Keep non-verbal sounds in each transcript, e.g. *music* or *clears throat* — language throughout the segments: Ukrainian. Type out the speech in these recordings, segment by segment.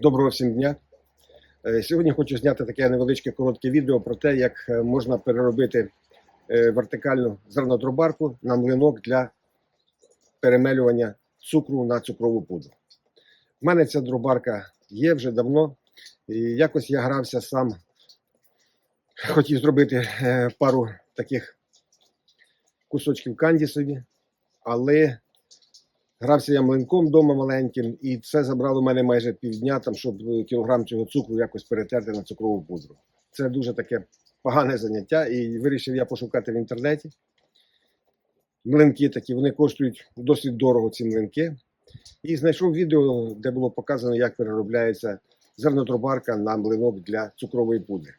Доброго всім дня. Е, Сьогодні хочу зняти таке невеличке коротке відео про те, як е, можна переробити е, вертикальну зернодробарку на млинок для перемелювання цукру на цукрову пудру. У мене ця дробарка є вже давно. І якось я грався сам, хотів зробити пару таких кусочків канді собі, але Грався я млинком вдома маленьким, і це забрало мене майже півдня, там, щоб е, кілограм цього цукру якось перетерти на цукрову пудру. Це дуже таке погане заняття, і вирішив я пошукати в інтернеті. Млинки такі, вони коштують досить дорого ці млинки. І знайшов відео, де було показано, як переробляється зернодробарка на млинок для цукрової пудри.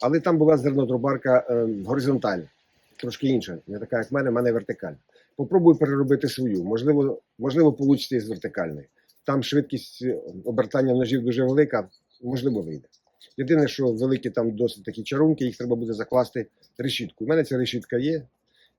Але там була зернодробарка е, горизонтальна, трошки інша, не така, як в мене, в мене вертикальна. Попробую переробити свою. Можливо, можливо, вийде із вертикальної. Там швидкість е, обертання ножів дуже велика, можливо, вийде. Єдине, що великі там досить такі чарунки, їх треба буде закласти решітку. У мене ця решітка є,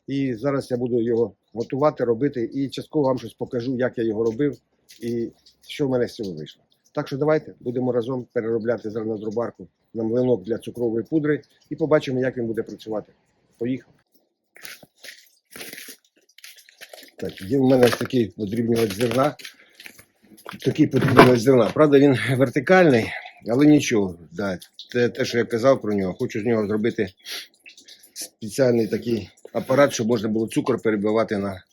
і зараз я буду його готувати, робити, і частково вам щось покажу, як я його робив і що в мене з цього вийшло. Так що давайте будемо разом переробляти зернодробарку на млинок для цукрової пудри і побачимо, як він буде працювати. Поїхали. Так, є в мене такий подрібнювач зерна. Такий подрібнювач зерна. Правда, він вертикальний, але нічого. Да, те, те, що я казав про нього, хочу з нього зробити спеціальний такий апарат, щоб можна було цукор перебивати на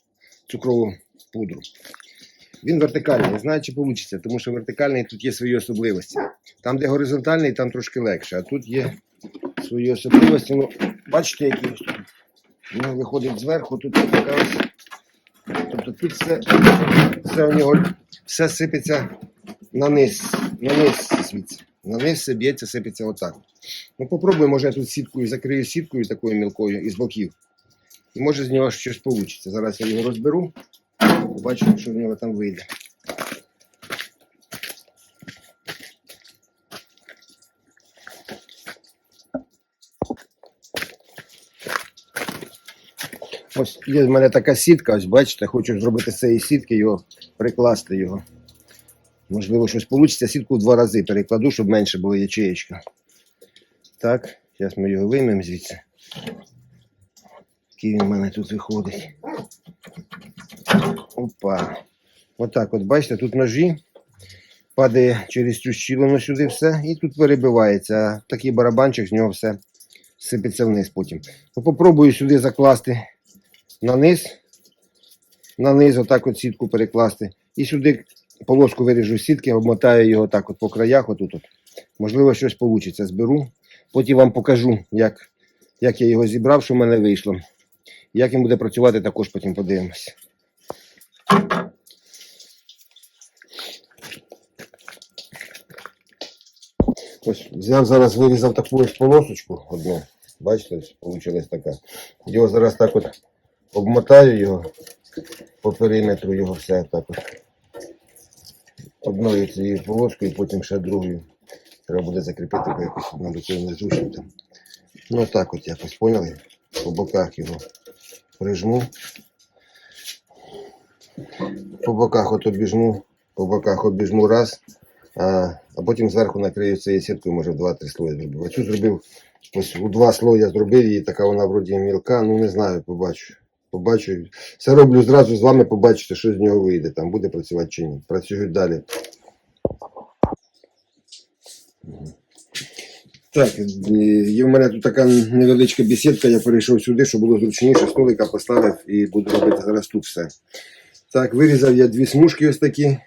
цукрову пудру. Він вертикальний, не знаю, чи вийде, тому що вертикальний тут є свої особливості. Там, де горизонтальний, там трошки легше, а тут є свої особливості. Ну, бачите, які тут. Виходить зверху, тут така ось. Тобто тут все, все у нього все сипеться на низ, на низ звідси. На низ все б'ється, сипеться отак. Ну попробуй, може я тут сіткою закрию сіткою такою мілкою із боків. І може з нього щось вийде. Зараз я його розберу, побачу, що в нього там вийде. Ось є в мене така сітка, ось бачите, хочу зробити з цієї сітки його, прикласти його. Можливо, щось вийде. Сітку в два рази перекладу, щоб менше було ячеєчка. Так, зараз ми його виймемо звідси. Який він в мене тут виходить. Опа. Отак, от бачите, тут ножі. Падає через цю щілину сюди все, і тут перебивається. А такий барабанчик з нього все сипеться вниз потім. Ну, попробую сюди закласти на низ, на низ отак от сітку перекласти. І сюди полоску виріжу сітки, обмотаю його так от по краях. Отут от. Можливо, щось вийде. Зберу. Потім вам покажу, як, як я його зібрав, що в мене вийшло. Як він буде працювати, також потім подивимось. Ось взяв зараз, вирізав таку ось полосочку одну. Бачите, вийшла така. Його зараз так от обмотаю його по периметру його все також. Одною цією полоскою, потім ще другою. Треба буде закріпити, бо якось на незручно там. Ну так от якось поняли. По боках його прижму. По боках от обіжму, по боках обіжму раз, а, а потім зверху накрию цією сіткою, може в два-три слої зробив. Оцю зробив ось у два слої зробив її, така вона вроді мілка, ну не знаю, побачу. Побачу. Все роблю зразу з вами, побачите, що з нього вийде, там буде працювати чи ні. Працюють далі. Так, є в мене тут така невеличка бесідка, я перейшов сюди, щоб було зручніше, столика поставив і буду робити зараз тут все. Так, вирізав я дві смужки ось такі.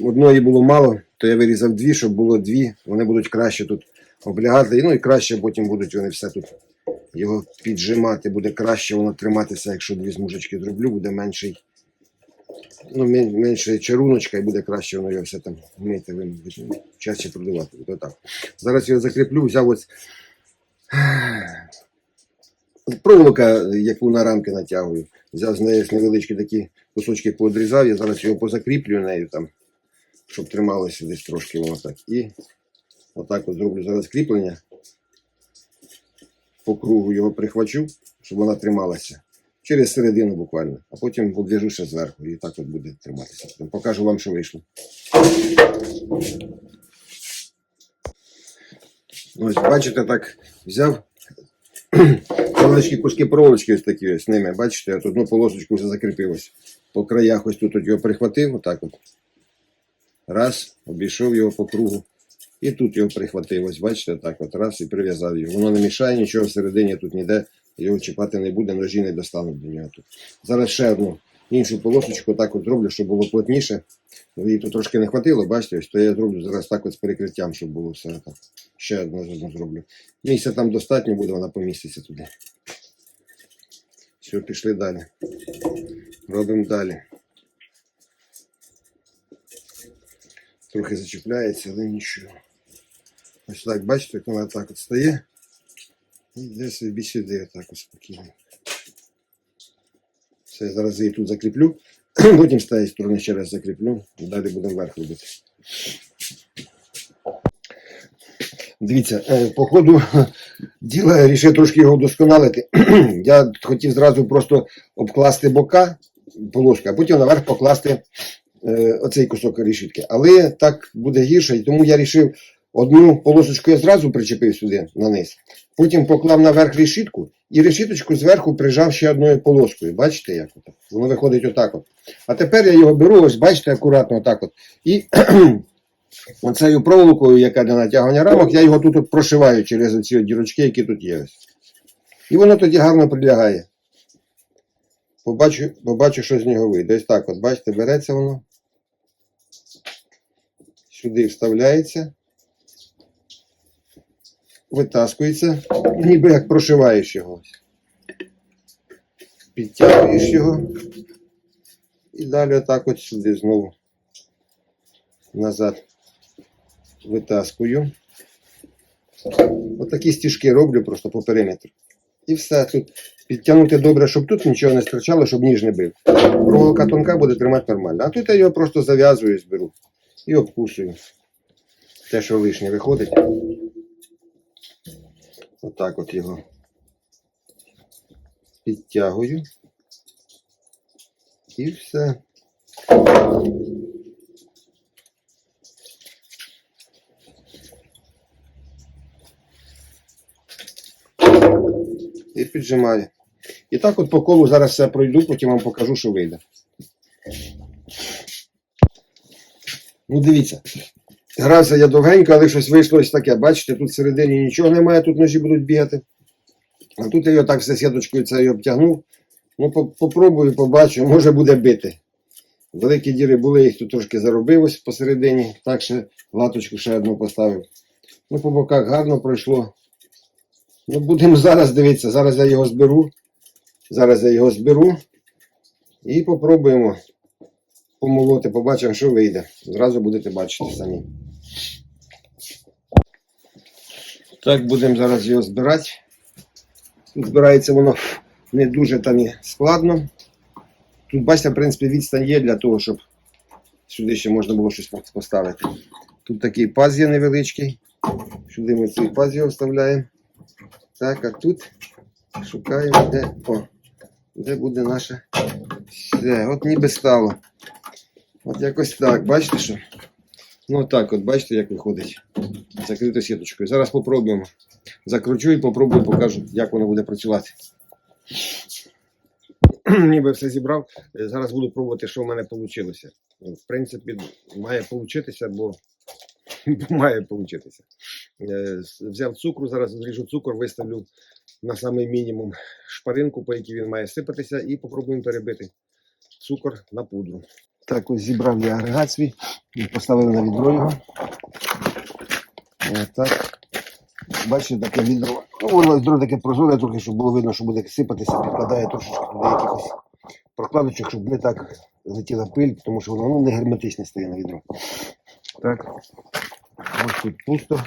Одної було мало, то я вирізав дві, щоб було дві. Вони будуть краще тут облягати. Ну і краще потім будуть вони все тут його піджимати. Буде краще воно триматися, якщо дві смужечки зроблю, буде менший. Ну, менше чаруночка і буде краще воно його все там вмити, чаще продавати. Буде так. Зараз його закріплю, взяв ось *sighs* проволока, яку на рамки натягую. Взяв з неї невеличкі такі кусочки поодрізав, я зараз його позакріплю нею там, щоб трималося десь трошки воно так. І отак от зроблю зараз кріплення. По кругу його прихвачу, щоб вона трималася. Через середину буквально, а потім обв'яжу ще зверху і так от буде триматися. Покажу вам, що вийшло. Ось, бачите, так взяв *clears throat* куски проволочки ось такі ось ними. Бачите, от одну полосочку вже закріпилось. По краях ось тут от його прихватив, отак от. Раз, обійшов його по кругу. І тут його прихватив. Ось бачите, так от раз і прив'язав його. Воно не мішає нічого всередині тут ніде його чіпати не буде, ножі не достануть до нього тут. Зараз ще одну іншу полосочку так от зроблю, щоб було плотніше. Ну, Її тут трошки не хватило, бачите, ось то я зроблю зараз так от з перекриттям, щоб було все так. Ще одну зроблю. Місця там достатньо буде, вона поміститься туди. Все, пішли далі. Робимо далі. Трохи зачіпляється, але нічого. Ось так, бачите, як вона так от стає. І йде собі сюди, отак от спокійно. Все, зараз її тут закріплю. *clears throat* Потім з тієї сторони ще раз закріплю. І далі будемо вверх робити. Дивіться, е, по ходу *clears throat* діла рішив трошки його вдосконалити. *clears throat* Я хотів зразу просто обкласти бока полоска, а потім наверх покласти е, оцей кусок рішітки. Але так буде гірше, і тому я вирішив одну полосочку я зразу причепив сюди на низ. Потім поклав наверх решітку і решіточку зверху прижав ще одною полоскою. Бачите, як от? воно виходить отак. от. А тепер я його беру, ось бачите, акуратно отак от. І *clears throat* оцею проволокою, яка для натягування рамок, я його тут от прошиваю через ці дірочки, які тут є. Ось. І воно тоді гарно прилягає. Побачу, побачу, що з нього вийде. Ось так от, бачите, береться воно. Сюди вставляється. Витаскується, ніби як прошиваєш його. Підтягуєш його. І далі отак от сюди знову назад витаскую. Отакі стіжки роблю просто по периметру. І все тут підтягнути добре, щоб тут нічого не стирчало, щоб ніж не бив. Проволока тонка буде тримати нормально. А тут я його просто зав'язую, зберу і обкусую. Те, що лишнє виходить. Отак от його підтягую. І все. І піджимаю. І так от по колу зараз все пройду, потім вам покажу, що вийде. Ну, дивіться. Грався я довгенько, але щось вийшло ось таке. Бачите, тут всередині нічого немає, тут ножі будуть бігати. А тут я його так все сіточкою це обтягнув. Ну, попробую, побачу, може буде бити. Великі діри були, їх тут трошки заробив ось посередині. Так ще латочку ще одну поставив. Ну, по боках гарно пройшло. Ну, будемо зараз дивитися. Зараз я його зберу. Зараз я його зберу. І попробуємо помолоти, побачимо, що вийде. Зразу будете бачити самі. Так, будемо зараз його збирати. Збирається воно не дуже там і складно. Тут, бачите, в принципі, відстань є для того, щоб сюди ще можна було щось поставити. Тут такий паз є невеличкий. Сюди ми цей паз його вставляємо. Так, а тут шукаємо, де, о, де буде наше все. От ніби стало. От якось так, бачите що? Ну так, от бачите, як виходить. Закрито сіточкою. Зараз попробуємо. Закручу і попробую, покажу, як воно буде працювати. *clears throat* Ніби все зібрав. Е, Зараз буду пробувати, що в мене вийшло. В принципі, має получитися, бо *laughs* має получитися. Е, Взяв цукру, зараз зріжу цукор, виставлю на самий мінімум шпаринку, по якій він має сипатися, і попробуємо перебити цукор на пудру. Так, ось зібрав я агрегат свій поставив на відро його. Ось так. Бачите, таке відро. Ну, воно відро таке прозоре, трохи, щоб було видно, що буде сипатися, підкладає трошечки туди якихось прокладочок, щоб не так летіла пиль, тому що воно ну, не герметичне стає на відро. Так. Ось тут пусто.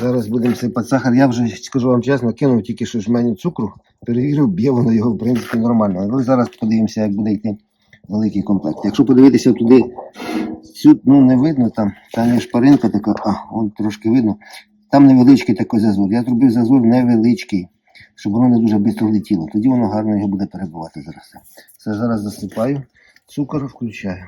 Зараз будемо сипати сахар. Я вже скажу вам чесно, кинув тільки що жменю цукру, перевірив, б'є воно його в принципі нормально. Але зараз подивимося, як буде йти великий комплект. Якщо подивитися туди, цю, ну не видно там, там є шпаринка така, а, он трошки видно. Там невеличкий такий зазор. Я зробив зазор невеличкий, щоб воно не дуже швидко летіло. Тоді воно гарно його буде перебувати зараз. Це зараз засипаю, цукор включаю.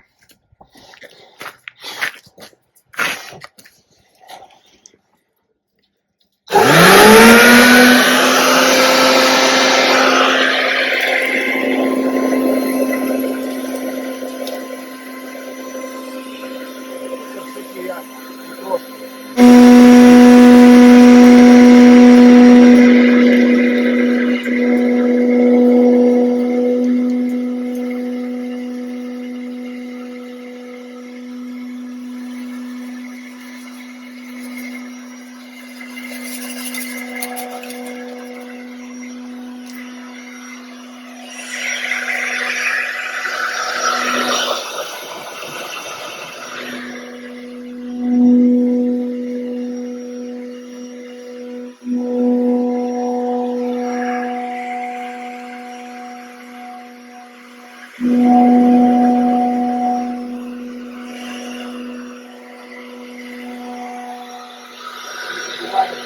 Gracias.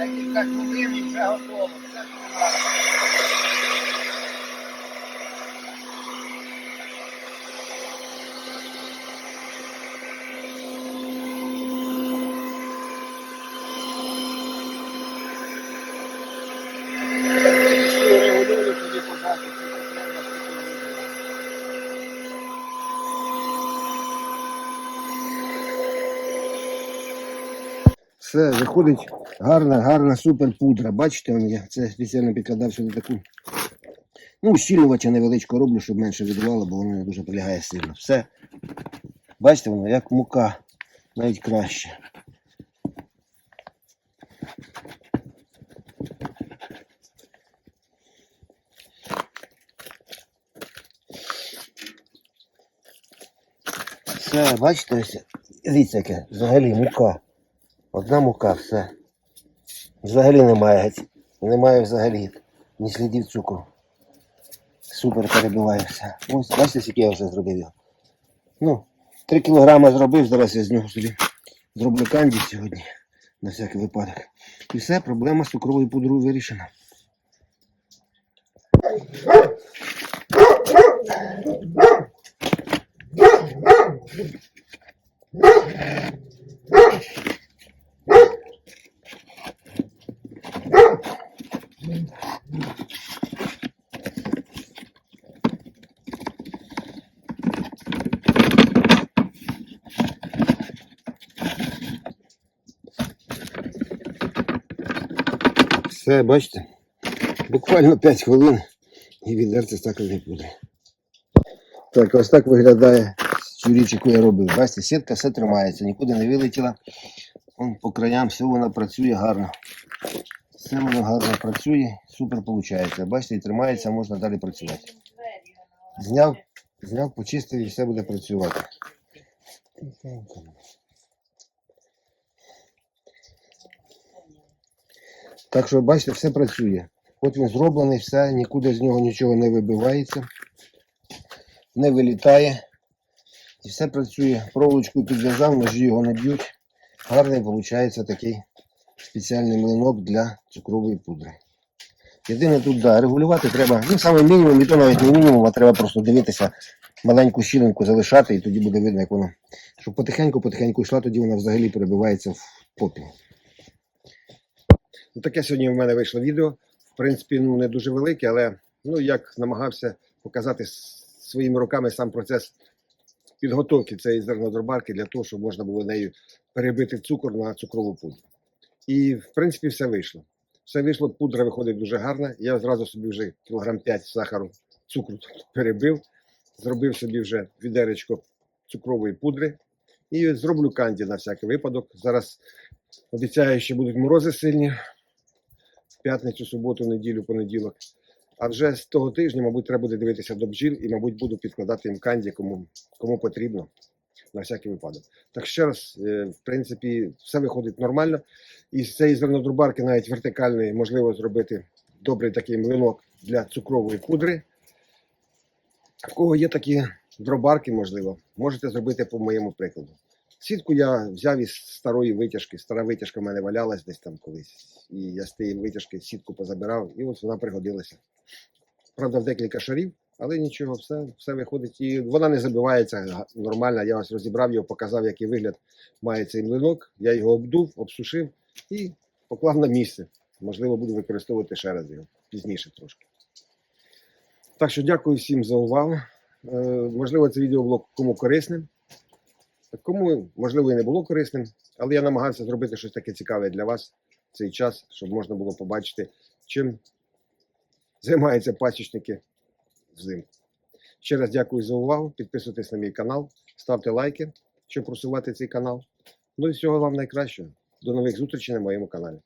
Декілька хвилин і вже готово. Все нормально. Регулюю собі подати, скільки треба, скільки вийде. Все, виходить гарна, гарна супер пудра. Бачите, я це спеціально підкладав сюди таку. Ну, щільнувача невеличко роблю, щоб менше відривало, бо воно не дуже полягає сильно. Все. Бачите, воно як мука, навіть краще. Все, бачите, ось, дивіться, яке взагалі мука. Одна мука, все. Взагалі немає. Немає взагалі ні слідів цукру. Супер перебиває все. Ось, бачите, скільки я вже зробив його. Ну, 3 кілограми зробив, зараз я з нього собі зроблю канді сьогодні, на всякий випадок. І все, проблема з цукровою пудрою вирішена. Все, бачите? Буквально 5 хвилин і відерце стаканої пудри. Так, ось так виглядає цю річ, яку я робив. Бачите, сітка все тримається, нікуди не вилетіла. Вон по краям все вона працює гарно. Все воно гарно працює, супер виходить. Бачите, і тримається, можна далі працювати. Зняв, зняв, почистив і все буде працювати. Так що, бачите, все працює. От він зроблений, все, нікуди з нього нічого не вибивається, не вилітає. І все працює. Проволочку підв'язав, ножі його не б'ють. Гарний виходить такий спеціальний млинок для цукрової пудри. Єдине тут, да, регулювати треба, ну саме мінімум, і то навіть не мінімум, а треба просто дивитися, маленьку щілинку залишати, і тоді буде видно, як воно. Щоб потихеньку-потихеньку йшла, тоді вона взагалі перебивається в попіл. Ну, таке сьогодні в мене вийшло відео. В принципі, ну не дуже велике, але ну як намагався показати своїми руками сам процес підготовки цієї зернодробарки для того, щоб можна було нею перебити цукор на цукрову пудру. І в принципі все вийшло. Все вийшло, пудра виходить дуже гарна. Я зразу собі вже кілограм 5 сахару цукру *laughs* перебив, зробив собі вже відеречко цукрової пудри і зроблю канді на всякий випадок. Зараз обіцяю, що будуть морози сильні в п'ятницю, суботу, неділю, понеділок. А вже з того тижня, мабуть, треба буде дивитися до бджіл і, мабуть, буду підкладати їм канді, кому, кому потрібно, на всякий випадок. Так ще раз, е, в принципі, все виходить нормально. І з цієї зернодрубарки навіть вертикальної можливо зробити добрий такий млинок для цукрової пудри. В кого є такі дробарки, можливо, можете зробити по моєму прикладу. Сітку я взяв із старої витяжки. Стара витяжка в мене валялась десь там колись. І я з тієї витяжки сітку позабирав, і от вона пригодилася. Правда, в декілька шарів, але нічого, все, все виходить. І вона не забивається нормально. Я ось розібрав його, показав, який вигляд має цей млинок. Я його обдув, обсушив і поклав на місце. Можливо, буду використовувати ще раз його пізніше трошки. Так що дякую всім за увагу. Е, можливо, це відео було кому корисним. Кому, можливо, і не було корисним, але я намагався зробити щось таке цікаве для вас в цей час, щоб можна було побачити, чим займаються пасічники взимку. Ще раз дякую за увагу. Підписуйтесь на мій канал, ставте лайки, щоб просувати цей канал. Ну і всього вам найкращого. До нових зустрічей на моєму каналі.